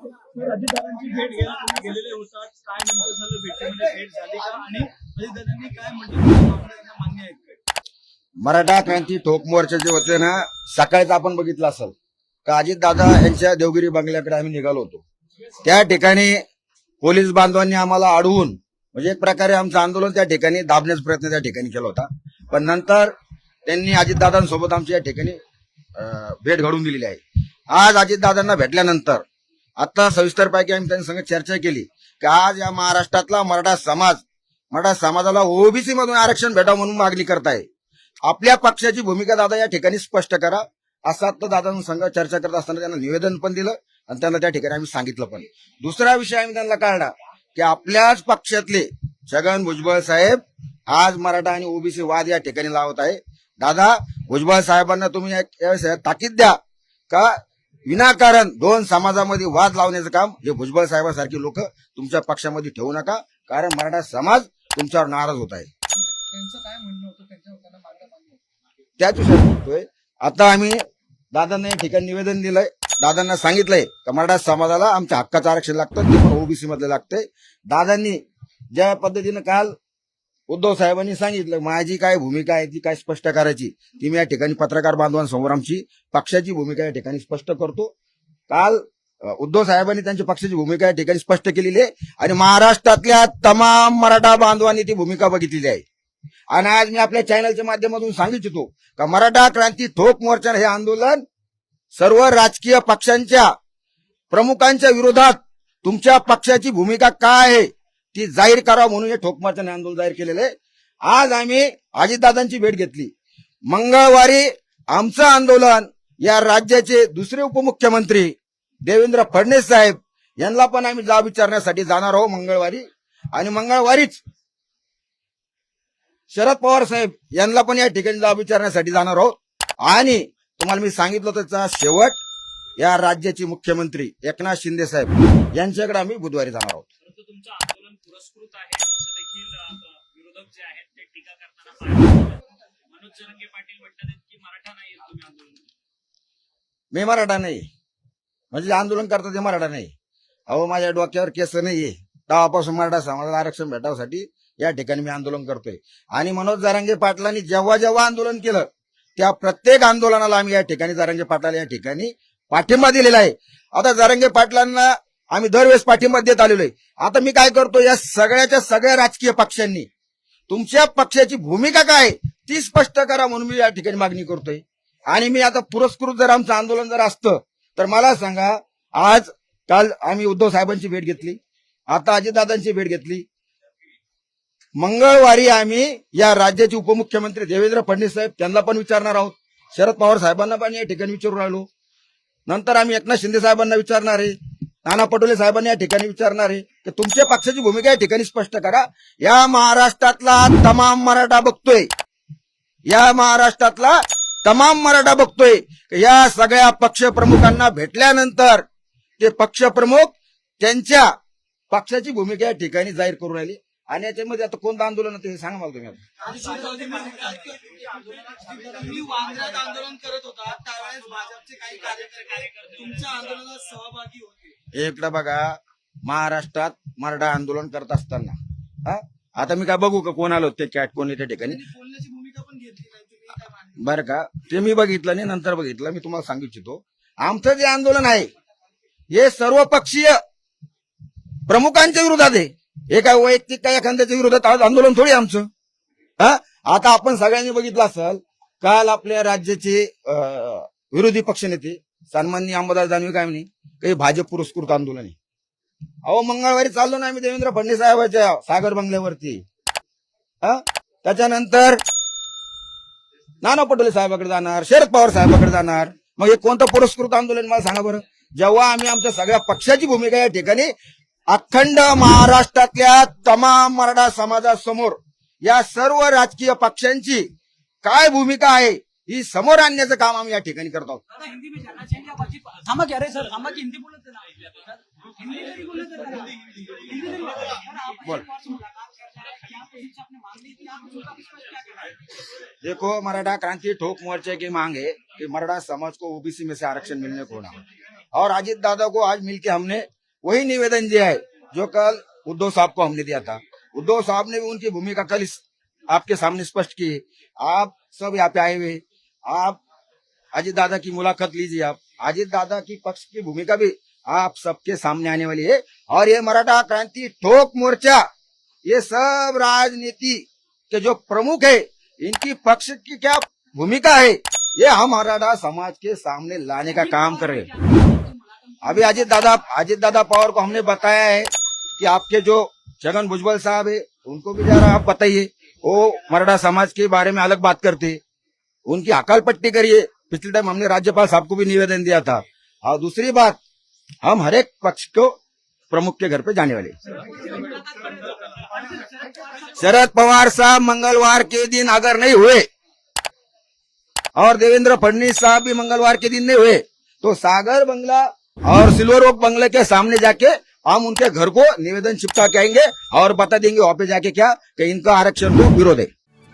अजितदादांची भेट घ्या. तुम्ही गेलेले होतात. काय म्हणतो झालं? भेटीमध्ये भेट झाली का? आणि अजितदादांनी काय म्हटलं मान्य आहेत मराठा क्रांती ठोक मोर्चाचे होते ना सकाळीच आपण बघितलं असेल. का अजितदादा यांच्या देवगिरी बंगल्याकडे आम्ही निघालो होतो. त्या ठिकाणी पोलीस बांधवांनी आम्हाला अडवून म्हणजे एक प्रकारे आमचं आंदोलन त्या ठिकाणी दाबण्याचा प्रयत्न त्या ठिकाणी केला होता. पण नंतर त्यांनी अजितदादांसोबत आमच्या या ठिकाणी भेट घडवून दिलेली आहे. आज अजितदादांना भेटल्यानंतर आता सविस्तरपैकी आम्ही त्यांनी संग चर्चा केली की आज या महाराष्ट्रातला मराठा समाज मराठा समाजाला ओबीसी मधून आरक्षण भेटावं म्हणून मागणी करताय. आपल्या पक्षाची भूमिका दादा या ठिकाणी स्पष्ट करा. असं आता दादांसंग चर्चा करत असताना त्यांना निवेदन पण दिलं आणि त्यांना त्या ठिकाणी आम्ही सांगितलं पण. दुसरा विषय आम्ही त्यांना काढला की आपल्याच पक्षातले छगन भुजबळ साहेब आज मराठा आणि ओबीसी वाद या ठिकाणी लावत आहे. दादा भुजबळ साहेबांना तुम्ही ताकीद द्या का विनाकारण दोन समाजामध्ये वाद लावण्याचं काम हे भुजबळ साहेबांसारखी लोक तुमच्या पक्षामध्ये ठेवू नका कारण मराठा समाज तुमच्यावर नाराज होत आहे. त्यांचं विषयात बोलतोय. आता आम्ही दादांना या ठिकाणी निवेदन दिलंय. दादांना सांगितलंय का मराठा समाजाला आमच्या हक्काचं आरक्षण लागतं ते पण ओबीसी मधलं लागतंय. दादांनी ज्या पद्धतीनं काल उद्धव साहेबांनी सांगितलं माझी काय भूमिका आहे ती काय स्पष्ट करायची? ती मी या ठिकाणी पत्रकार बांधवांसमोर आमची पक्षाची भूमिका या ठिकाणी स्पष्ट करतो. काल उद्धव साहेबांनी त्यांची पक्षाची भूमिका या ठिकाणी स्पष्ट केलेली आहे आणि महाराष्ट्रातल्या तमाम मराठा बांधवांनी ती भूमिका बघितलेली आहे. आणि आज मी आपल्या चॅनलच्या माध्यमातून सांगू इच्छितो का मराठा क्रांती ठोक मोर्चा हे आंदोलन सर्व राजकीय पक्षांच्या प्रमुखांच्या विरोधात तुमच्या पक्षाची भूमिका काय आहे? ती जाहीर करावं म्हणून हे ठोक आंदोलन जाहीर केलेलं आहे. आज आम्ही अजितदादांची भेट घेतली. मंगळवारी आमचं आंदोलन या राज्याचे दुसरे उपमुख्यमंत्री देवेंद्र फडणवीस साहेब यांना पण आम्ही जाब विचारण्यासाठी जाणार आहोत मंगळवारी. आणि मंगळवारीच शरद पवार साहेब यांना पण या ठिकाणी जाब विचारण्यासाठी जाणार आहोत. आणि तुम्हाला मी सांगितलं त्याचा शेवट या राज्याचे मुख्यमंत्री एकनाथ शिंदे साहेब यांच्याकडे आम्ही बुधवारी जाणार आहोत. पुरस्कृत आहे. असं देखील विरोधक जे आहेत ते टीका करताना मनोज जरंगे पाटील म्हणतात की मराठा नाही तुम्ही आंदोलन मी मराठा नाही. म्हणजे आंदोलन करतात ते मराठा नाही. अहो माझ्या डोक्यावर केस नाहीये. तेव्हापासून मराठा समाजाला आरक्षण भेटावसाठी या ठिकाणी मी आंदोलन करतोय. आणि मनोज जारांगे पाटलांनी जेव्हा जेव्हा आंदोलन केलं त्या प्रत्येक आंदोलनाला आम्ही या ठिकाणी जारांगे पाटलाला या ठिकाणी पाठिंबा दिलेला आहे. आता जारांगे पाटलांना आम्ही दरवेळेस पाठिंबा देत आलेलो आहे. आता मी काय करतो या सगळ्याच्या सगळ्या राजकीय पक्षांनी तुमच्या पक्षाची भूमिका काय ती स्पष्ट करा म्हणून मी या ठिकाणी मागणी करतोय. आणि मी आता पुरस्कृत जर आमचं आंदोलन जर असतं तर मला सांगा आज काल आम्ही उद्धव साहेबांची भेट घेतली आता अजितदादांची भेट घेतली. मंगळवारी आम्ही या राज्याचे उपमुख्यमंत्री देवेंद्र फडणवीस साहेब त्यांना पण विचारणार आहोत. शरद पवार साहेबांना पण या ठिकाणी विचारून राहिलो. नंतर आम्ही एकनाथ शिंदे साहेबांना विचारणार आहे. नाना पटोले साहेबांनी या ठिकाणी विचारणार आहे की तुमच्या पक्षाची भूमिका या ठिकाणी स्पष्ट करा. या महाराष्ट्रातला तमाम मराठा बघतोय. या महाराष्ट्रातला तमाम मराठा बघतोय. या सगळ्या पक्षप्रमुखांना भेटल्यानंतर ते पक्ष प्रमुख त्यांच्या पक्षाची भूमिका या ठिकाणी जाहीर करून राहिली. आणि याच्यामध्ये आता कोणतं आंदोलन होतं हे सांगा मला तुम्ही आंदोलन करत होता. त्यावेळेस भाजपचे काही कार्यकर्ते तुमच्या आंदोलनात सहभागी होते. इकडं बघा महाराष्ट्रात मराठा आंदोलन करत असताना हा? आता मी काय बघू का कोण आलो ते कॅट कोण त्या ठिकाणी? बरं का? ते मी बघितलं नाही नंतर बघितलं. मी तुम्हाला सांगू इच्छितो. आमचं जे आंदोलन आहे हे सर्व पक्षीय प्रमुखांच्या विरोधात आहे. हे काय वैयक्तिक काय एखाद्याच्या विरोधात आज आंदोलन थोडी आमचं? हा? आता आपण सगळ्यांनी बघितलं असेल काल आपल्या राज्याचे विरोधी पक्षनेते सन्माननीय अंबादास दानवे काय म्हणे? काही भाजप पुरस्कृत आंदोलन आहे. अहो मंगळवारी चाललो ना आम्ही देवेंद्र फडणवीस साहेबांच्या सागर बंगल्यावरती. हा? त्याच्यानंतर नाना पटोले साहेबाकडे जाणार शरद पवार साहेबाकडे जाणार. मग हे कोणतं पुरस्कृत आंदोलन मला सांगा बरं. जेव्हा आम्ही आमच्या सगळ्या पक्षाची भूमिका या ठिकाणी अखंड महाराष्ट्रातल्या तमाम मराठा समाजासमोर या सर्व राजकीय पक्षांची काय भूमिका आहे ही समोर आणण्याचं काम आम्ही या ठिकाणी करतो आहोत. दादा हिंदी में जाना चाहिए आप अजीब थामा क्या रे सर? थामा की हिंदी बोलत ना? हिंदी में बोलत ना? हिंदी में बोलत। सर आप बोल. एक बार से मुलाकात कर रहे हैं। क्या पोजीशन आपने मांगी थी? आप उसका विश्वास क्या कर रहे हैं? देखो मराठा क्रांति ठोक मोर्चे की मांग है कि मराठा समाज को ओबीसी में से आरक्षण मिलने को होना और अजीत दादा को आज मिलके हमने वही निवेदन दिया है जो कल उद्धव साहब को हमने दिया था। उद्धव साहब ने भी उनकी भूमिका कल इस, आपके सामने स्पष्ट की है। आप सब यहाँ पे आए हुए आप अजीत दादा की मुलाकात लीजिए आप। अजीत दादा की पक्ष की भूमिका भी आप सबके सामने आने वाली है। और ये मराठा क्रांति ठोक मोर्चा, ये सब राजनीति के जो प्रमुख है, इनकी पक्ष की क्या भूमिका है, ये हम मराठा समाज के सामने लाने का काम कर रहे हैं। अभी अजीत दादा अजीत दादा पवार को हमने बताया है कि आपके जो छगन भुजबल साहब है, उनको भी जरा आप बताइए। वो मराठा समाज के बारे में अलग बात करते उनकी अकाल पट्टी करिए। पिछले टाइम हमने राज्यपाल साहब को भी निवेदन दिया था। और दूसरी बात, हम हर एक पक्ष को प्रमुख के घर पे जाने वाले शरद पवार साहब मंगलवार के दिन अगर नहीं हुए, और देवेंद्र फडणवीस साहब भी मंगलवार के दिन नहीं हुए तो सागर बंगला और सिल्वर ओक बंगले के सामने जाके हम उनके घर को निवेदन चिपका के आएँगे और बता देंगे वहाँ पे जाके क्या, कि इनका आरक्षण को विरोध है।